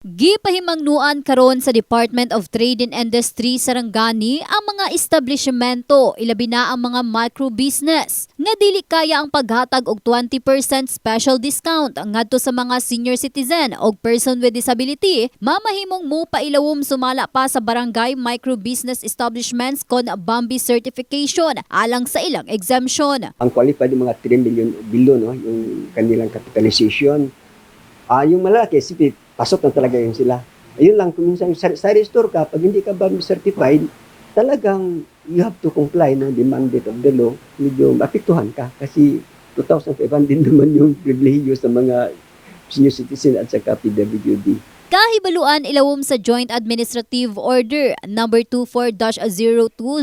Gipahimangnuan karon sa Department of Trade and Industry Sarangani ang mga establishmento ilabi na ang mga micro-business nga dili kaya ang paghatag og 20% special discount ngadto sa mga senior citizen o person with disability mamahimong mo pailawom sumala pa sa barangay micro-business establishments kon Bambi certification alang sa ilang exemption. ang qualified mga 3 million billion no yung kanilang capitalization ah yung malaki sige pasok na talaga yun sila. Ayun lang kung minsan sa, sa store ka pag hindi ka ba certified talagang you have to comply ng demanded of the law. Medyo maapektuhan ka. Kasi 2,500 din naman yung pribilehiyo sa mga senior citizen at saka PWD. Kahibaluan ilawom sa Joint Administrative Order number 24-02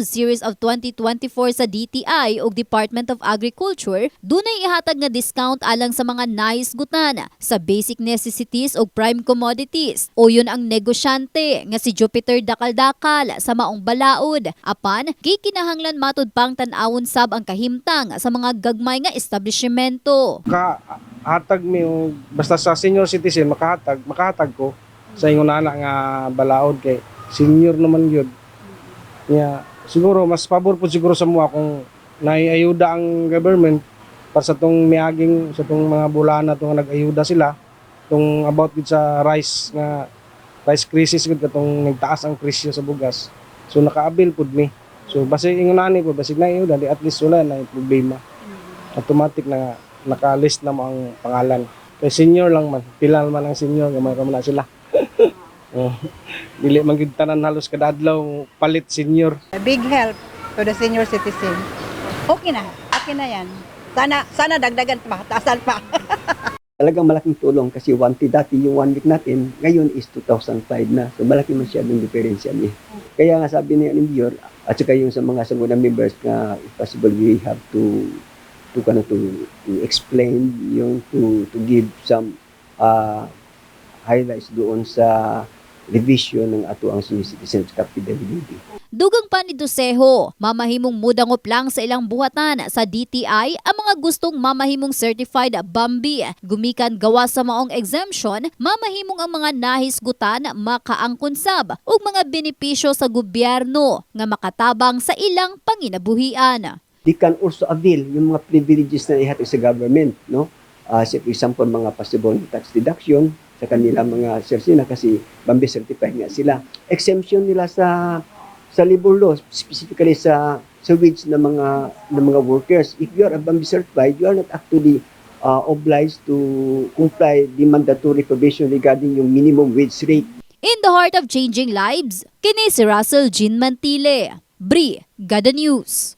series of 2024 sa DTI ug Department of Agriculture dunay ihatag nga discount alang sa mga naisgutan sa basic necessities ug prime commodities o yun ang negosyante nga si Jupiter Dakal-Dakal sa maong balaod apan kikinahanglan matud pang tan-awon sab ang kahimtang sa mga gagmay nga establishmento. ka hatag mi basta sa senior citizen makahatag makahatag ko sa ingon ana nga balaod kay senior naman gyud nya siguro mas pabor po siguro sa mga kung naiayuda ang government para sa tong miaging sa tong mga bulana tong nag-ayuda sila tong about gid sa rice nga rice crisis gud katong nagtaas ang presyo sa bugas. So nakaabil pud mi. So basi ingon ani po basig na di at least wala na problema. Automatic na naka-list na mo ang pangalan. Kay senior lang man, pila man ang senior, gamay ka na sila. oh, dili man gid tanan halos kada adlaw palit senior. A big help to the senior citizen. Okay na, okay na yan. Sana, sana dagdagan pa, taasan pa. Talagang malaking tulong kasi 1T dati yung one week natin, ngayon is 2005 na. So malaki masyadong diferensya niya. Kaya nga sabi ni ni Mayor, at saka yung sa mga sangguniang members na if possible we have to to kind to, to explain yung to to give some uh, highlights doon sa revision ng ato ang citizens PWD. Dugang pa ni Duseho, mamahimong mudangop lang sa ilang buhatan sa DTI ang mga gustong mamahimong certified Bambi. Gumikan gawa sa maong exemption, mamahimong ang mga nahisgutan makaangkonsab ug mga benepisyo sa gobyerno nga makatabang sa ilang panginabuhian. They can also avail yung mga privileges na ihatid sa government, no? Uh, say for example, mga possible tax deduction sa kanila mga shares nila kasi Bambi certified nga sila. Exemption nila sa sa labor law, specifically sa sa wage ng mga ng mga workers. If you are a Bambi certified, you are not actually uh, obliged to comply the mandatory provision regarding yung minimum wage rate. In the heart of changing lives, kini si Russell Jean Mantile. Bri, Gada News.